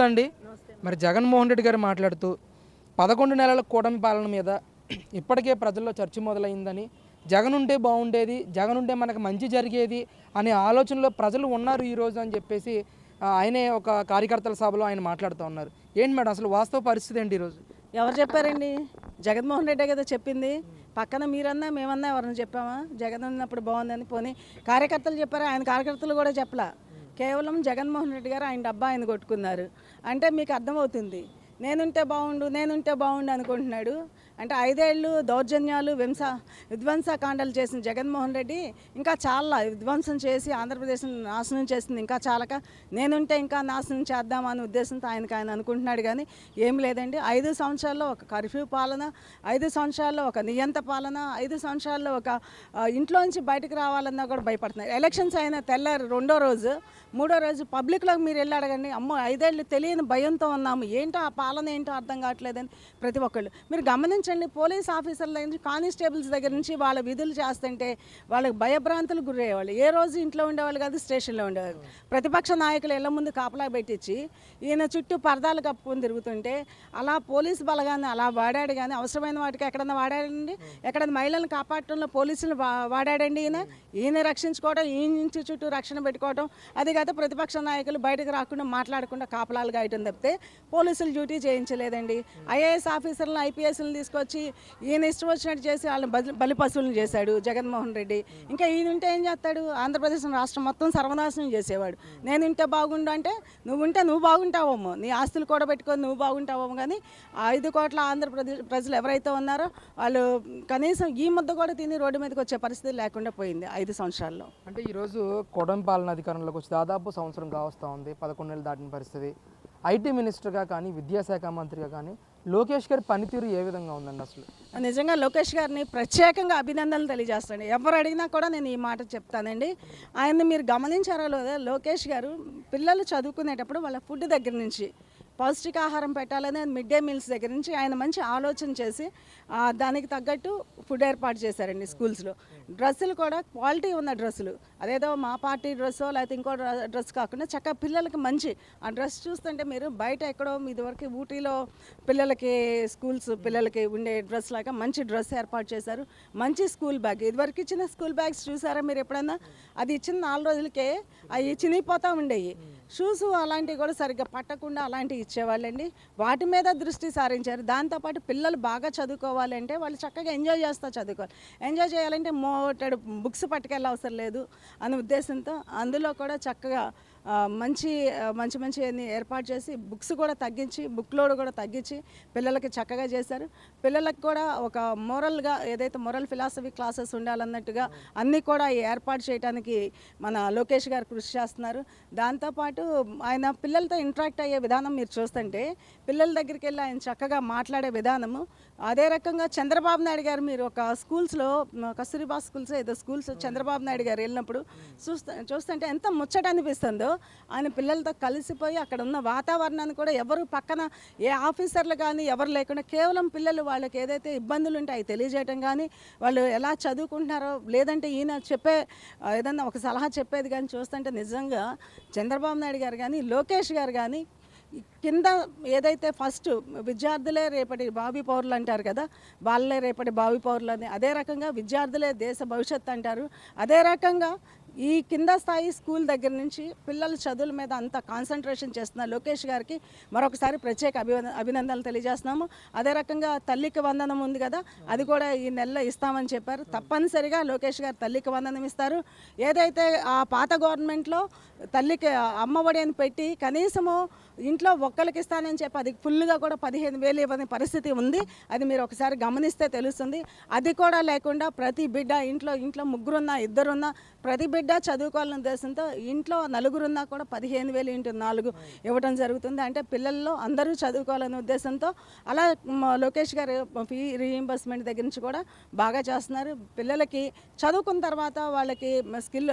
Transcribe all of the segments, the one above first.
నమస్తే అండి మరి జగన్మోహన్ రెడ్డి గారు మాట్లాడుతూ పదకొండు నెలల కూటమి పాలన మీద ఇప్పటికే ప్రజల్లో చర్చ మొదలైందని జగన్ ఉంటే బాగుండేది జగన్ ఉంటే మనకు మంచి జరిగేది అనే ఆలోచనలో ప్రజలు ఉన్నారు ఈరోజు అని చెప్పేసి ఆయనే ఒక కార్యకర్తల సభలో ఆయన మాట్లాడుతూ ఉన్నారు. ఏంటి మేడం అసలు వాస్తవ పరిస్థితి ఏంటి ఈరోజు ఎవరు చెప్పారండి? జగన్మోహన్ రెడ్డి కదా చెప్పింది. పక్కన మీరన్నా మేమన్నా ఎవరైనా చెప్పామా? జగన్ ఉన్నప్పుడు బాగుందని పోనీ కార్యకర్తలు చెప్పారు? ఆయన కార్యకర్తలు కూడా చెప్పలా. కేవలం జగన్మోహన్ రెడ్డి గారు ఆయన డబ్బా ఆయన కొట్టుకున్నారు. అంటే మీకు అర్థమవుతుంది. నేనుంటే బాగుండు నేనుంటే బాగుండు అనుకుంటున్నాడు. అంటే ఐదేళ్ళు దౌర్జన్యాలు వింస విధ్వంసకాండాలు చేసిన జగన్మోహన్ రెడ్డి ఇంకా చాలా విధ్వంసం చేసి ఆంధ్రప్రదేశ్ని నాశనం చేసింది. ఇంకా చాలక నేనుంటే ఇంకా నాశనం చేద్దామనే ఉద్దేశంతో ఆయనకు ఆయన అనుకుంటున్నాడు కానీ ఏం లేదండి. ఐదు సంవత్సరాల్లో ఒక కర్ఫ్యూ పాలన ఐదు సంవత్సరాల్లో ఒక నియంత పాలన ఐదు సంవత్సరాల్లో ఒక ఇంట్లో ఇంట్లోంచి బయటకు రావాలన్నా కూడా భయపడుతున్నారు. ఎలక్షన్స్ అయిన తెల్లారి రెండో రోజు మూడో రోజు పబ్లిక్లోకి మీరు వెళ్ళి అడగండి అమ్మో ఐదేళ్ళు తెలియని భయంతో ఉన్నాము. ఏంటో ఆ పాలన ఏంటో అర్థం కావట్లేదని ప్రతి ఒక్కళ్ళు. మీరు గమనించండి పోలీస్ ఆఫీసర్ల దగ్గర నుంచి కానిస్టేబుల్స్ దగ్గర నుంచి వాళ్ళ విధులు చేస్తుంటే వాళ్ళకి భయభ్రాంతులు గురయ్యేవాళ్ళు. ఏ రోజు ఇంట్లో ఉండేవాళ్ళు కాదు స్టేషన్లో ఉండేవాళ్ళు ప్రతిపక్ష నాయకులు ఇళ్ళ ముందు కాపలా పెట్టించి ఈయన చుట్టూ పరదాలు కప్పుకొని తిరుగుతుంటే అలా పోలీస్ బలగాన్ని అలా వాడాడు కానీ అవసరమైన వాటికి ఎక్కడన్నా వాడాడండి? ఎక్కడన్నా మహిళలను కాపాడటంలో పోలీసులు వాడాడండి ఈయన? ఈయన రక్షించుకోవడం ఈయన నుంచి చుట్టూ రక్షణ పెట్టుకోవడం అది కాదు ప్రతిపక్ష నాయకులు బయటకు రాకుండా మాట్లాడకుండా కాపలాలు గాయటం తప్పితే పోలీసులు డ్యూటీ చేయించలేదండి. ఐఏఎస్ ఆఫీసర్లను ఐపీఎస్లను తీసుకొచ్చి ఈయన ఇష్టం వచ్చినట్టు చేసి వాళ్ళని బలి బలి పశువులను చేశాడు జగన్మోహన్ రెడ్డి. ఇంకా ఈయన ఉంటే ఏం చేస్తాడు? ఆంధ్రప్రదేశ్ రాష్ట్రం మొత్తం సర్వనాశనం చేసేవాడు. నేను ఉంటే బాగుండు అంటే నువ్వు ఉంటే నువ్వు బాగుంటావేమో. నీ ఆస్తులు కూడా పెట్టుకొని నువ్వు బాగుంటావేమో కానీ ఐదు కోట్ల ఆంధ్రప్రదేశ్ ప్రజలు ఎవరైతే ఉన్నారో వాళ్ళు కనీసం ఈ ముద్ద కూడా తిని రోడ్డు మీదకి వచ్చే పరిస్థితి లేకుండా పోయింది ఐదు సంవత్సరాల్లో. అంటే ఈరోజు కూటమి పాలన అధికారంలోకి వచ్చి దాదాపు సంవత్సరం కావస్తూ ఉంది. పదకొండు నెలలు దాటిన పరిస్థితి. ఐటీ మినిస్టర్గా కానీ విద్యాశాఖ మంత్రిగా కానీ లోకేష్ గారి పనితీరు ఏ విధంగా ఉందండి అసలు? నిజంగా లోకేష్ గారిని ప్రత్యేకంగా అభినందనలు తెలియజేస్తాను ఎవరు అడిగినా కూడా నేను ఈ మాట చెప్తానండి. ఆయన్ని మీరు గమనించారో లేదా లోకేష్ గారు పిల్లలు చదువుకునేటప్పుడు వాళ్ళ ఫుడ్ దగ్గర నుంచి పౌష్టికాహారం పెట్టాలని మిడ్ డే మీల్స్ దగ్గర నుంచి ఆయన మంచి ఆలోచన చేసి దానికి తగ్గట్టు ఫుడ్ ఏర్పాటు చేశారండి స్కూల్స్లో. డ్రెస్సులు కూడా క్వాలిటీ ఉన్న డ్రెస్సులు. అదేదో మా పార్టీ డ్రెస్సో లేకపోతే ఇంకో డ్ర- డ్రెస్ కాకుండా చక్కగా పిల్లలకి మంచి. ఆ డ్రెస్ చూస్తుంటే మీరు బయట ఎక్కడో ఇదివరకు ఊటీలో పిల్లలకి స్కూల్స్ పిల్లలకి ఉండే డ్రెస్ లాగా మంచి డ్రెస్ ఏర్పాటు చేశారు. మంచి స్కూల్ బ్యాగ్. ఇదివరకు ఇచ్చిన స్కూల్ బ్యాగ్స్ చూసారా మీరు ఎప్పుడైనా అది ఇచ్చిన నాలుగు రోజులకే అవి చినిగిపోతూ ఉండేవి. షూస్ అలాంటివి కూడా సరిగ్గా పట్టకుండా అలాంటివి ఇచ్చేవాళ్ళండి. వాటి మీద దృష్టి సారించారు. దాంతోపాటు పిల్లలు బాగా చదువుకోవాలంటే వాళ్ళు చక్కగా ఎంజాయ్ చేస్తూ చదువుకోవాలి. ఎంజాయ్ చేయాలంటే మోటెడ్ బుక్స్ పట్టుకెళ్ళ అవసరం లేదు అనే ఉద్దేశంతో అందులో కూడా చక్కగా మంచి మంచి మంచి అన్ని ఏర్పాటు చేసి బుక్స్ కూడా తగ్గించి బుక్ లోడ్ కూడా తగ్గించి పిల్లలకి చక్కగా చేశారు. పిల్లలకు కూడా ఒక మోరల్గా ఏదైతే మొరల్ ఫిలాసఫీ క్లాసెస్ ఉండాలన్నట్టుగా అన్నీ కూడా ఏర్పాటు చేయడానికి మన లోకేష్ గారు కృషి చేస్తున్నారు. దాంతోపాటు ఆయన పిల్లలతో ఇంటరాక్ట్ అయ్యే విధానం మీరు చూస్తుంటే పిల్లల దగ్గరికి వెళ్ళి ఆయన చక్కగా మాట్లాడే విధానము. అదే రకంగా చంద్రబాబు నాయుడు గారు మీరు ఒక స్కూల్స్లో కస్తూరిబా స్కూల్స్ ఏదో స్కూల్స్ చంద్రబాబు నాయుడు గారు వెళ్ళినప్పుడు చూస్తా చూస్తుంటే ఎంత ముచ్చట అనిపిస్తుందో ఆయన పిల్లలతో కలిసిపోయి అక్కడ ఉన్న వాతావరణాన్ని కూడా ఎవరు పక్కన ఏ ఆఫీసర్లు కానీ ఎవరు లేకుండా కేవలం పిల్లలు వాళ్ళకి ఏదైతే ఇబ్బందులు ఉంటాయి తెలియజేయటం కానీ వాళ్ళు ఎలా చదువుకుంటున్నారో లేదంటే ఈయన చెప్పే ఏదన్నా ఒక సలహా చెప్పేది కానీ చూస్తుంటే నిజంగా చంద్రబాబు నాయుడు గారు కానీ లోకేష్ గారు కానీ కింద ఏదైతే ఫస్ట్ విద్యార్థులే రేపటి భావి పౌరులు అంటారు కదా వాళ్ళే రేపటి భావి పౌరులు అని అదే రకంగా విద్యార్థులే దేశ భవిష్యత్తు అంటారు. అదే రకంగా ఈ కింద స్థాయి స్కూల్ దగ్గర నుంచి పిల్లల చదువుల మీద అంత కాన్సన్ట్రేషన్ చేస్తున్న లోకేష్ గారికి మరొకసారి ప్రత్యేక అభివంద అభినందనలు తెలియజేస్తున్నాము. అదే రకంగా తల్లికి వందనం ఉంది కదా అది కూడా ఈ నెలలో ఇస్తామని చెప్పారు. తప్పనిసరిగా లోకేష్ గారు తల్లికి వందనం ఇస్తారు. ఏదైతే ఆ పాత గవర్నమెంట్లో తల్లికి అమ్మఒడి అని పెట్టి కనీసము ఇంట్లో ఒక్కరికి ఇస్తానని చెప్పి అది ఫుల్గా కూడా పదిహేను వేలు ఇవ్వని పరిస్థితి ఉంది. అది మీరు ఒకసారి గమనిస్తే తెలుస్తుంది. అది కూడా లేకుండా ప్రతి బిడ్డ ఇంట్లో ఇంట్లో ముగ్గురున్నా ఇద్దరున్నా ప్రతి బిడ్డ చదువుకోవాలనే ఉద్దేశంతో ఇంట్లో నలుగురున్నా కూడా పదిహేను వేలు ఇంటి నాలుగు ఇవ్వడం జరుగుతుంది. అంటే పిల్లల్లో అందరూ చదువుకోవాలనే ఉద్దేశంతో అలా లోకేష్ గారు ఫీ రీఇంబర్స్మెంట్ దగ్గర నుంచి కూడా బాగా చేస్తున్నారు. పిల్లలకి చదువుకున్న తర్వాత వాళ్ళకి స్కిల్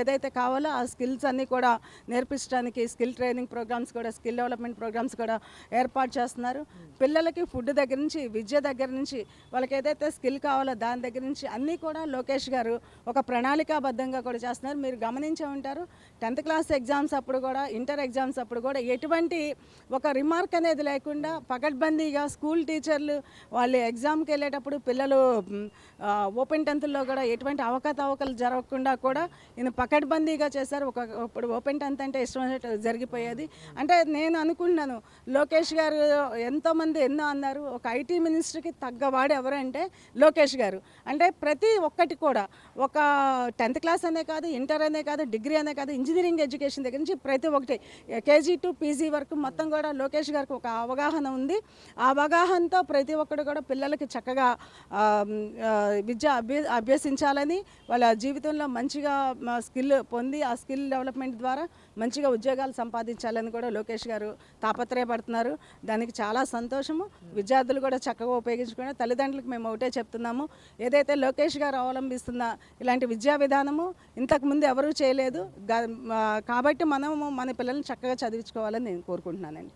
ఏదైతే కావాలో ఆ స్కిల్స్ అన్నీ కూడా నేర్పించడానికి స్కిల్ ట్రైనింగ్ ప్రోగ్రామ్స్ కూడా స్కిల్ డెవలప్మెంట్ ప్రోగ్రామ్స్ కూడా ఏర్పాటు చేస్తున్నారు. పిల్లలకి ఫుడ్ దగ్గర నుంచి విద్య దగ్గర నుంచి వాళ్ళకి ఏదైతే స్కిల్ కావాలో దాని దగ్గర నుంచి అన్నీ కూడా లోకేష్ గారు ఒక ప్రణాళికాబద్ధంగా కూడా చేస్తున్నారు. మీరు గమనించే ఉంటారు. టెన్త్ క్లాస్ ఎగ్జామ్స్ అప్పుడు కూడా ఇంటర్ ఎగ్జామ్స్ అప్పుడు కూడా ఎటువంటి ఒక రిమార్క్ అనేది లేకుండా పకడ్బందీగా స్కూల్ టీచర్లు వాళ్ళు ఎగ్జామ్కి వెళ్ళేటప్పుడు పిల్లలు ఓపెన్ టెన్త్లో కూడా ఎటువంటి అవకతవకలు జరగకుండా కూడా ఈయన పకడ్బందీగా చేశారు. ఒక ఇప్పుడు ఓపెన్ టెన్త్ అంటే ఇష్టం జరిగిపోయేది. అంటే నేను అనుకున్నాను లోకేష్ గారు ఎంతోమంది ఎన్నో అన్నారు ఒక ఐటీ మినిస్టర్కి తగ్గవాడు ఎవరంటే లోకేష్ గారు. అంటే ప్రతి ఒక్కటి కూడా ఒక టెన్త్ క్లాస్ అనే కాదు ఇంటర్ అనే కాదు డిగ్రీ అనే కాదు ఇంజనీరింగ్ ఎడ్యుకేషన్ దగ్గర నుంచి ప్రతి ఒక్కటి. కేజీ టు పీజీ వరకు మొత్తం కూడా లోకేష్ గారికి ఒక అవగాహన ఉంది. ఆ అవగాహనతో ప్రతి ఒక్కరు కూడా పిల్లలకి చక్కగా విద్య అభ్య అభ్యసించాలని వాళ్ళ జీవితంలో మంచిగా స్కిల్ పొంది ఆ స్కిల్ డెవలప్మెంట్ ద్వారా మంచిగా ఉద్యోగాలు సంపాదించాలని కూడా లోకేష్ గారు తాపత్రయపడుతున్నారు. దానికి చాలా సంతోషము. విద్యార్థులు కూడా చక్కగా ఉపయోగించుకుని తల్లిదండ్రులకు మేము ఒకటే చెప్తున్నాము. ఏదైతే లోకేష్ గారు అవలంబిస్తున్న ఇలాంటి విద్యా విధానము ఇంతకుముందు ఎవరూ చేయలేదు. కాబట్టి మనము మన పిల్లల్ని చక్కగా చదివించుకోవాలని నేను కోరుకుంటున్నానండి.